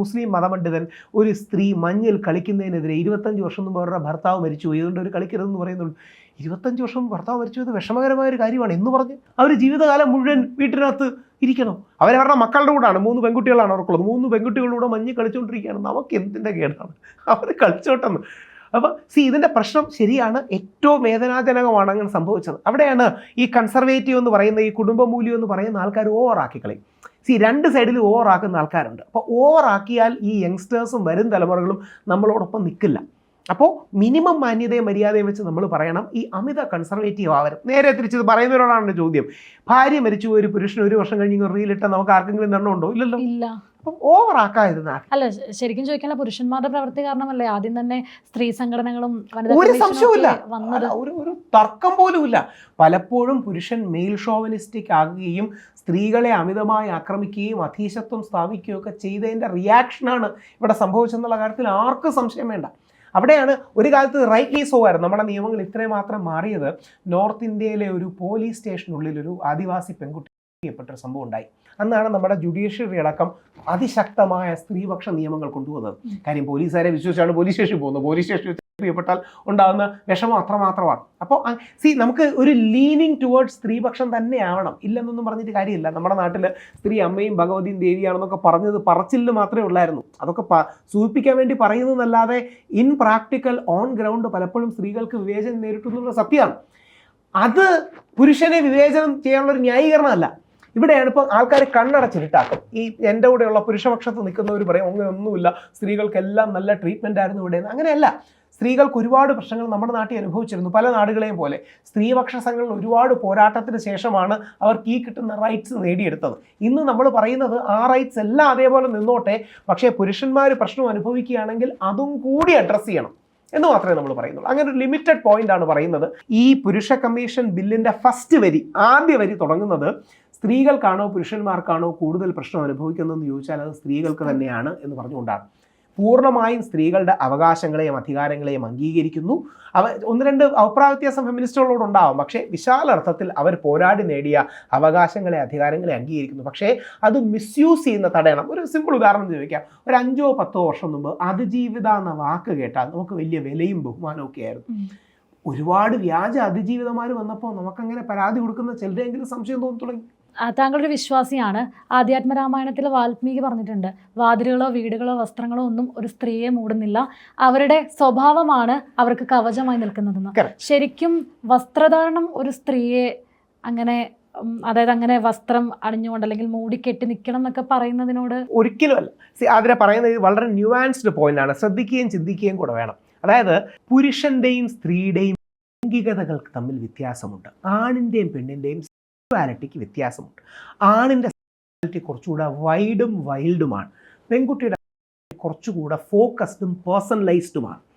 മുസ്ലിം മതപണ്ഡിതൻ ഒരു സ്ത്രീ മഞ്ഞിൽ കളിക്കുന്നതിനെതിരെ ഇരുപത്തഞ്ച് വർഷം മുമ്പ് അവരുടെ ഭർത്താവ് മരിച്ചു. അതുകൊണ്ട് ഒരു കളിക്കരുതെന്ന് പറയുന്നുള്ളൂ. ഇരുപത്തഞ്ച് വർഷം ഭർത്താവ് മരിച്ചു പോയത് വിഷമകരമായ ഒരു കാര്യമാണ്. എന്ന് പറഞ്ഞ് അവർ ജീവിതകാലം മുഴുവൻ വീട്ടിനകത്ത് ഇരിക്കണം. അവരവരുടെ മക്കളുടെ കൂടാണ്. മൂന്ന് പെൺകുട്ടികളാണ് അവർക്കുള്ളത്. മൂന്ന് പെൺകുട്ടികളുടെ കൂടെ മഞ്ഞ് കളിച്ചുകൊണ്ടിരിക്കുകയാണ് നമുക്ക് എന്തിന്റെ കേടാണ്? അവർ കളിച്ചോട്ടെന്ന്. അപ്പോൾ സി ഇതിന്റെ പ്രശ്നം ശരിയാണ്. ഏറ്റവും വേദനാജനകമാണ് അങ്ങനെ സംഭവിച്ചത്. അവിടെയാണ് ഈ കൺസർവേറ്റീവ് എന്ന് പറയുന്ന ഈ കുടുംബ മൂല്യം എന്ന് പറയുന്ന ആൾക്കാർ ഓവറാക്കി കളയും. സി രണ്ട് സൈഡിൽ ഓവറാക്കുന്ന ആൾക്കാരുണ്ട്. അപ്പോൾ ഓവറാക്കിയാൽ ഈ യങ്സ്റ്റേഴ്സും വരും തലമുറകളും നമ്മളോടൊപ്പം നിൽക്കില്ല അപ്പോൾ മിനിമം മാന്യതയും മര്യാദയും വെച്ച് നമ്മൾ പറയണം. ഈ അമിത കൺസർവേറ്റീവ് ആവരും നേരെ തിരിച്ചത് പറയുന്നവരോടാണ് ചോദ്യം. ഭാര്യ മരിച്ചു ഒരു പുരുഷൻ ഒരു വർഷം കഴിഞ്ഞ് റീലിട്ടാൽ നമുക്ക് ആർക്കെങ്കിലും എണ്ണമുണ്ടോ ഇല്ലല്ലോ. ഇല്ല. അപ്പം ഓവറാക്കാതിരുന്ന അല്ല ശരിക്കും ചോദിക്കാൻ പുരുഷന്മാരുടെ പ്രവൃത്തി കാരണമല്ലേ ആദ്യം തന്നെ സ്ത്രീ സംഘടനകളും ഒരു സംശയവുമില്ല. ഒരു ഒരു തർക്കം പോലുമില്ല പലപ്പോഴും പുരുഷൻ മെയിൽ ഷോവനിസ്റ്റിക് ആകുകയും സ്ത്രീകളെ അമിതമായി ആക്രമിക്കുകയും അധീശത്വം സ്ഥാപിക്കുകയും ഒക്കെ ചെയ്തതിന്റെ റിയാക്ഷനാണ് ഇവിടെ സംഭവിച്ചെന്നുള്ള കാര്യത്തിൽ ആർക്കും സംശയം വേണ്ട. അവിടെയാണ് ഒരു കാലത്ത് റൈറ്റ് സോ ആയിരുന്നു. നമ്മുടെ നിയമങ്ങൾ ഇത്രയും മാത്രം മാറിയത്. നോർത്ത് ഇന്ത്യയിലെ ഒരു പോലീസ് സ്റ്റേഷനുള്ളിൽ ഒരു ആദിവാസി പെൺകുട്ടി ചെയ്യപ്പെട്ട ഒരു സംഭവം ഉണ്ടായി. അന്നാണ് നമ്മുടെ ജുഡീഷ്യറി അടക്കം അതിശക്തമായ സ്ത്രീപക്ഷ നിയമങ്ങൾ കൊണ്ടുവന്നത്. കാര്യം പോലീസുകാരെ വിശ്വസിച്ചാണ് പോലീസ് സ്റ്റേഷനിൽ പോകുന്നത്. പോലീസ് സ്റ്റേഷൻ ചെയ്യപ്പെട്ടാൽ ഉണ്ടാകുന്ന വിഷമം അത്രമാത്രമാണ്. അപ്പോൾ സി നമുക്ക് ഒരു ലീനിങ് ടുവേർഡ്സ് സ്ത്രീപക്ഷം തന്നെ ആവണം. ഇല്ലെന്നൊന്നും പറഞ്ഞിട്ട് കാര്യമില്ല. നമ്മുടെ നാട്ടിൽ സ്ത്രീ അമ്മയും ഭഗവതിയും ദേവിയാണെന്നൊക്കെ പറഞ്ഞത് പറച്ചിൽ മാത്രമേ ഉള്ളായിരുന്നു. അതൊക്കെ പ സൂചിപ്പിക്കാൻ വേണ്ടി പറയുന്നതല്ലാതെ ഇൻ പ്രാക്ടിക്കൽ ഓൺ ഗ്രൗണ്ട് പലപ്പോഴും സ്ത്രീകൾക്ക് വിവേചനം നേരിട്ടുന്നുള്ള സത്യമാണ്. അത് പുരുഷനെ വിവേചനം ചെയ്യാനുള്ള ഒരു ന്യായീകരണമല്ല. ഇവിടെയാണ് ഇപ്പോൾ ആൾക്കാർ കണ്ണടച്ചിട്ടാക്കും ഈ എന്റെ കൂടെയുള്ള പുരുഷപക്ഷത്ത് നിൽക്കുന്നവർ പറയും അങ്ങനെ ഒന്നുമില്ല സ്ത്രീകൾക്കെല്ലാം നല്ല ട്രീറ്റ്മെന്റ് ആയിരുന്നു ഇവിടെ അങ്ങനെയല്ല. സ്ത്രീകൾക്ക് ഒരുപാട് പ്രശ്നങ്ങൾ നമ്മുടെ നാട്ടിൽ അനുഭവിച്ചിരുന്നു പല നാടുകളെയും പോലെ. സ്ത്രീപക്ഷ സംഘങ്ങൾ ഒരുപാട് പോരാട്ടത്തിന് ശേഷമാണ് അവർക്ക് ഈ കിട്ടുന്ന റൈറ്റ്സ് നേടിയെടുത്തത്. ഇന്ന് നമ്മൾ പറയുന്നത് ആ റൈറ്റ്സ് എല്ലാം അതേപോലെ നിന്നോട്ടെ പക്ഷേ പുരുഷന്മാർ പ്രശ്നം അനുഭവിക്കുകയാണെങ്കിൽ അതും കൂടി അഡ്രസ്സ് ചെയ്യണം എന്ന് മാത്രമേ നമ്മൾ പറയുന്നുള്ളൂ. അങ്ങനെ ഒരു ലിമിറ്റഡ് പോയിന്റ് ആണ് പറയുന്നത്. ഈ പുരുഷ കമ്മീഷൻ ബില്ലിന്റെ ഫസ്റ്റ് വരി ആദ്യ വരി തുടങ്ങുന്നത് സ്ത്രീകൾക്കാണോ പുരുഷന്മാർക്കാണോ കൂടുതൽ പ്രശ്നം അനുഭവിക്കുന്നതെന്ന് ചോദിച്ചാൽ അത് സ്ത്രീകൾക്ക് തന്നെയാണ് എന്ന് പറഞ്ഞുകൊണ്ടാണ്. പൂർണമായും സ്ത്രീകളുടെ അവകാശങ്ങളെയും അധികാരങ്ങളെയും അംഗീകരിക്കുന്നു. അവ ഒന്ന് രണ്ട് അഭിപ്രായ വ്യത്യാസം ഫെമിനിസ്റ്റുകളോട് ഉണ്ടാവും. പക്ഷേ വിശാലർത്ഥത്തിൽ അവർ പോരാടി നേടിയ അവകാശങ്ങളെ അധികാരങ്ങളെ അംഗീകരിക്കുന്നു. പക്ഷേ അത് മിസ്യൂസ് ചെയ്യുന്ന തടയണം. ഒരു സിമ്പിൾ ഉദാഹരണം ചോദിക്കാം. ഒരു അഞ്ചോ പത്തോ വർഷം മുമ്പ് അതിജീവിത എന്ന വാക്ക് കേട്ടാൽ നമുക്ക് വലിയ വിലയും ബഹുമാനവും ഒക്കെ ആയിരുന്നു. ഒരുപാട് വ്യാജ അതിജീവിതമാർ വന്നപ്പോൾ നമുക്കങ്ങനെ പരാതി കൊടുക്കുന്ന ചിലരെങ്കിലും സംശയം തോന്നി തുടങ്ങി താങ്കളൊരു വിശ്വാസിയാണ്. ആധ്യാത്മ രാമായണത്തിൽ വാൽമീകി പറഞ്ഞിട്ടുണ്ട്. വാതിലുകളോ വീടുകളോ വസ്ത്രങ്ങളോ ഒന്നും ഒരു സ്ത്രീയെ മൂടുന്നില്ല. അവരുടെ സ്വഭാവമാണ് അവർക്ക് കവചമായി നിൽക്കുന്നതെന്ന്. ശരിക്കും വസ്ത്രധാരണം ഒരു സ്ത്രീയെ അങ്ങനെ അതായത് അങ്ങനെ വസ്ത്രം അണിഞ്ഞുകൊണ്ട് അല്ലെങ്കിൽ മൂടിക്കെട്ടി നിൽക്കണം എന്നൊക്കെ പറയുന്നതിനോട് ഒരിക്കലുമല്ല അതിനെ പറയുന്നത് വളരെ ന്യൂവാൻസ്ഡ് പോയിന്റ് ആണ്. ശ്രദ്ധിക്കുകയും ചിന്തിക്കുകയും കൂടെ വേണം. അതായത് പുരുഷന്റെയും സ്ത്രീയുടെയും ലൈംഗികതകൾക്ക് തമ്മിൽ വ്യത്യാസമുണ്ട്. ആണിന്റെയും പെണ്ണിന്റെയും സെക്സ്വാലിറ്റിക്ക് വ്യത്യാസമുണ്ട്. ആണിന്റെ സെക്സ്വാലിറ്റി കുറച്ചുകൂടെ വൈഡും വൈൽഡുമാണ് പെൺകുട്ടിയുടെ കുറച്ചുകൂടെ ഫോക്കസ്ഡും പേഴ്സണലൈസ്ഡുമാണ്